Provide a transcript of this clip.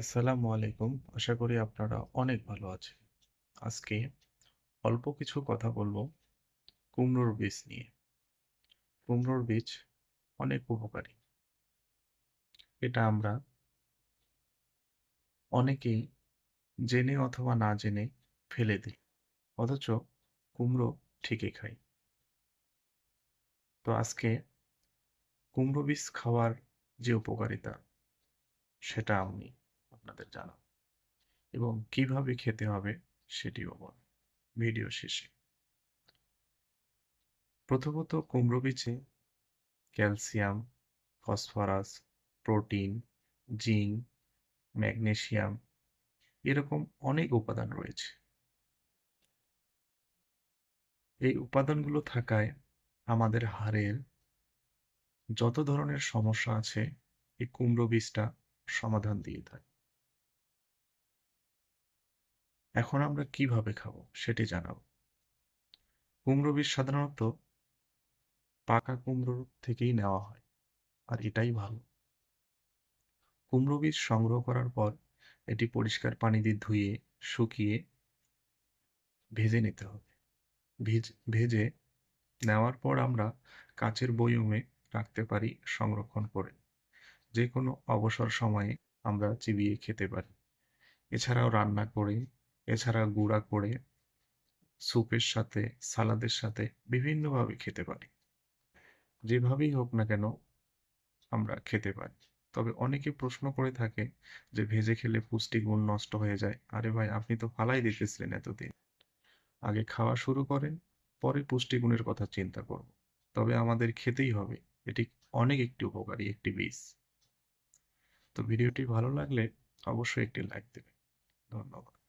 আসসালামু আলাইকুম। আশা করি আপনারা অনেক ভালো আছেন। আজকে অল্প কিছু কথা বলব কুমড়োর বীজ নিয়ে। কুমড়োর বীজ অনেক উপকারী। এটা আমরা অনেকেই জেনে অথবা না জেনে ফেলে দিই, অথচ কুমড়ো ঠিকই খাই। তো আজকে কুমড়ো বীজ খাওয়ার যে উপকারিতা, সেটা আমি আপনাদের জানাব এবং কীভাবে খেতে হবে সেটিও বল। ভিডিও শেষে। প্রথমত কুমড়ো বীজে calcium, phosphorus, protein, zinc, magnesium এরকম অনেক উপাদান রয়েছে। এই উপাদানগুলো থাকায় আমাদের হাড়ের যত ধরনের সমস্যা আছে, এই কুমড়ো বীজটা সমাধান দিয়ে থাকে। এখন আমরা কীভাবে খাব সেটি জানাব। কুমড়ো বীজ সাধারণত পাকা কুমড়ো থেকেই নেওয়া হয়, আর এটাই ভালো। কুমড়ো বীজ সংগ্রহ করার পর এটি পরিষ্কার পানি দিয়ে ধুয়ে, শুকিয়ে ভেজে নিতে হবে। ভিজ, ভেজে নেওয়ার পর আমরা কাচের বয়মে রাখতে পারি সংরক্ষণ করে। যে কোনো অবসর সময়ে আমরা চিবিয়ে খেতে পারি। এছাড়াও রান্না করে এছাড়া গুঁড়া করে স্যুপের সাথে, সালাদের সাথে বিভিন্নভাবে খেতে পারি। যেভাবেই হোক না কেন আমরা খেতে পারি। তবে অনেকে প্রশ্ন করে থাকে যে, ভেজে খেলে পুষ্টিগুণ নষ্ট হয়ে যায়? আরে ভাই, আপনি তো ফালাই দিতেছিলেন এতদিন। আগে খাওয়া শুরু করেন, পরে পুষ্টিগুণের কথা চিন্তা করব। তবে আমাদের খেতেই হবে। এটি অনেক একটি উপকারী একটি বীজ। তো ভিডিওটি ভালো লাগলে অবশ্যই একটি লাইক দেবেন। ধন্যবাদ।